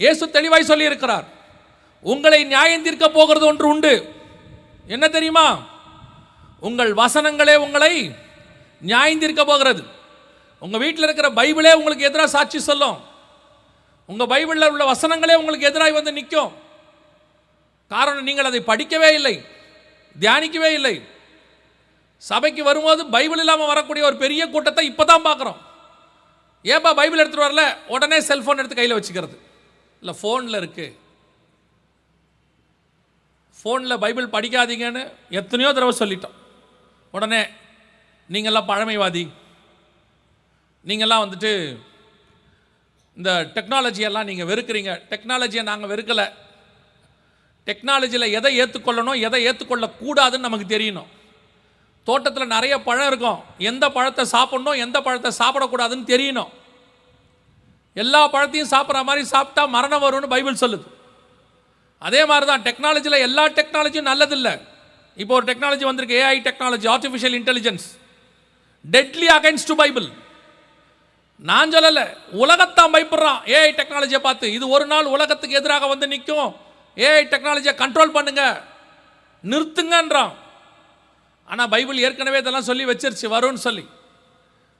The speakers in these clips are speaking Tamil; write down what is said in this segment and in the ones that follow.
இயேசு தெளிவாய் சொல்லி இருக்கிறார் உங்களை நியாயம் தீர்க்க போகிறது ஒன்று உண்டு. என்ன தெரியுமா? உங்கள் வசனங்களே உங்களை நியாயம் தீர்க்க போகிறது. உங்கள் வீட்டில் இருக்கிற பைபிளே உங்களுக்கு எதிராக சாட்சி சொல்லும். உங்கள் பைபிளில் உள்ள வசனங்களே உங்களுக்கு எதிராக வந்து நிற்கும். காரணம் நீங்கள் அதை படிக்கவே இல்லை தியானிக்கவே இல்லை. சபைக்கு வரும்போது பைபிள் இல்லாமல் வரக்கூடிய ஒரு பெரிய கூட்டத்தை இப்போ தான் பார்க்குறோம். ஏன்பா பைபிள் எடுத்துகிட்டு வரல? உடனே செல்ஃபோன் எடுத்து கையில் வச்சுக்கிறது. இல்லை ஃபோனில் இருக்குது ஃபோனில் பைபிள் படிக்காதீங்கன்னு எத்தனையோ தடவை சொல்லிட்டோம். உடனே நீங்கள்லாம் பழமைவாதி. நீங்கள்லாம் வந்துட்டு இந்த டெக்னாலஜியெல்லாம் நீங்கள் வெறுக்கிறீங்க. டெக்னாலஜியை நாங்கள் வெறுக்கலை. டெக்னாலஜியில் எதை ஏற்றுக்கொள்ளணும் எதை ஏற்றுக்கொள்ளக்கூடாதுன்னு நமக்கு தெரியணும். தோட்டத்தில் நிறைய பழம் இருக்கும். எந்த பழத்தை சாப்பிட்ணும் எந்த பழத்தை சாப்பிடக்கூடாதுன்னு தெரியணும். எல்லா பழத்தையும் சாப்பிட்ற மாதிரி சாப்பிட்டா மரணம் வரும்னு பைபிள் சொல்லுது. அதே மாதிரி தான் டெக்னாலஜியில் எல்லா டெக்னாலஜியும் நல்லதில்லை. இப்போ ஒரு டெக்னாலஜி வந்திருக்கு AI technology artificial intelligence deadly against to Bible நான் சொல்லலை உலகத்தான் பயப்படுறான். ஏஐ டெக்னாலஜியை பார்த்து இது ஒரு நாள் உலகத்துக்கு எதிராக வந்து நிற்கும். ஏஐ டெக்னாலஜியை கண்ட்ரோல் பண்ணுங்க. நிறுத்துங்கன்றான். ஆனால் பைபிள் ஏற்கனவே இதெல்லாம் சொல்லி வச்சிருச்சு வரும்னு சொல்லி.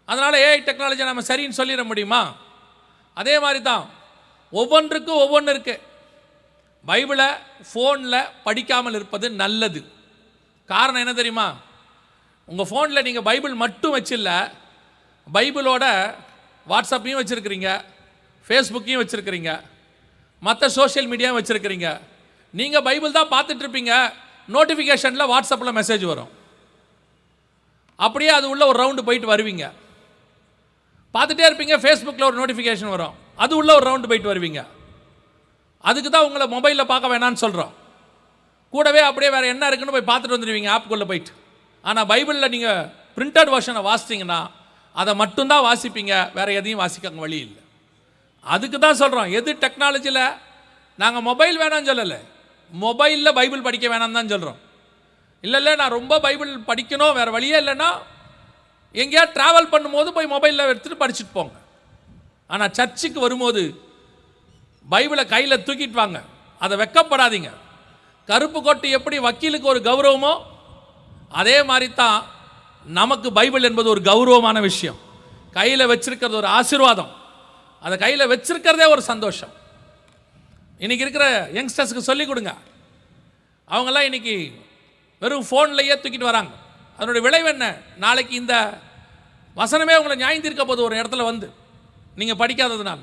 அதனால் ஏஐ டெக்னாலஜி நம்ம சரின்னு சொல்லிட முடியுமா? அதே மாதிரி தான் ஒவ்வொன்றுக்கும் ஒவ்வொன்று இருக்கு. பைபிளை ஃபோனில் படிக்காமல் இருப்பது நல்லது. காரணம் என்ன தெரியுமா? உங்கள் ஃபோனில் நீங்கள் பைபிள் மட்டும் வச்சில்ல பைபிளோட வாட்ஸ்அப்பையும் வச்சுருக்கிறீங்க ஃபேஸ்புக்கையும் வச்சுருக்கிறீங்க மற்ற சோஷியல் மீடியாவும் வச்சுருக்கிறீங்க. நீங்கள் பைபிள் தான் பார்த்துட்ருப்பீங்க நோட்டிஃபிகேஷனில் வாட்ஸ்அப்பில் மெசேஜ் வரும். அப்படியே அது உள்ள ஒரு ரவுண்டு போயிட்டு வருவீங்க. பார்த்துட்டே இருப்பீங்க ஃபேஸ்புக்கில் ஒரு நோட்டிஃபிகேஷன் வரும். அது உள்ள ஒரு ரவுண்டு போயிட்டு வருவீங்க. அதுக்கு தான் உங்களை மொபைலில் பார்க்க வேணாம்னு சொல்கிறோம் கூடவே அப்படியே வேறு என்ன இருக்குன்னு போய் பார்த்துட்டு வந்துடுவீங்க ஆப்புக்குள்ளே போயிட்டு. ஆனால் பைபிளில் நீங்கள் பிரிண்டட் வெர்ஷனை வாசிச்சிங்கன்னா அதை மட்டும்தான் வாசிப்பீங்க வேறு எதையும் வாசிக்க வழி இல்லை. அதுக்கு தான் சொல்கிறோம் எது டெக்னாலஜியில் நாங்கள் மொபைல் வேணாம்னு சொல்லலை. மொபைலில் பைபிள் படிக்க வேணாம்னு தான் சொல்கிறோம் இல்லை இல்லை நான் ரொம்ப பைபிள் படிக்கணும் வேறு வழியே இல்லைன்னா எங்கேயா ட்ராவல் பண்ணும்போது போய் மொபைலில் எடுத்துகிட்டு படிச்சுட்டு போங்க. ஆனால் சர்ச்சுக்கு வரும்போது பைபிளை கையில் தூக்கிட்டு வாங்க. அதை வெக்கப்படாதீங்க. கருப்பு கொட்டு எப்படி வக்கீலுக்கு ஒரு கௌரவமோ அதே மாதிரி தான் நமக்கு பைபிள் என்பது ஒரு கௌரவமான விஷயம். கையில் வச்சிருக்கிறது ஒரு ஆசீர்வாதம். அதை கையில் வச்சிருக்கிறதே ஒரு சந்தோஷம். இன்றைக்கி இருக்கிற யங்ஸ்டர்ஸுக்கு சொல்லிக் கொடுங்க. அவங்கெல்லாம் இன்றைக்கி வெறும் ஃபோன்லையே தூக்கிட்டு வராங்க. அதனுடைய விளைவு என்ன? நாளைக்கு இந்த வசனமே உங்களை நியாயம் தீர்க்க ஒரு இடத்துல வந்து நீங்கள் படிக்காததுனால.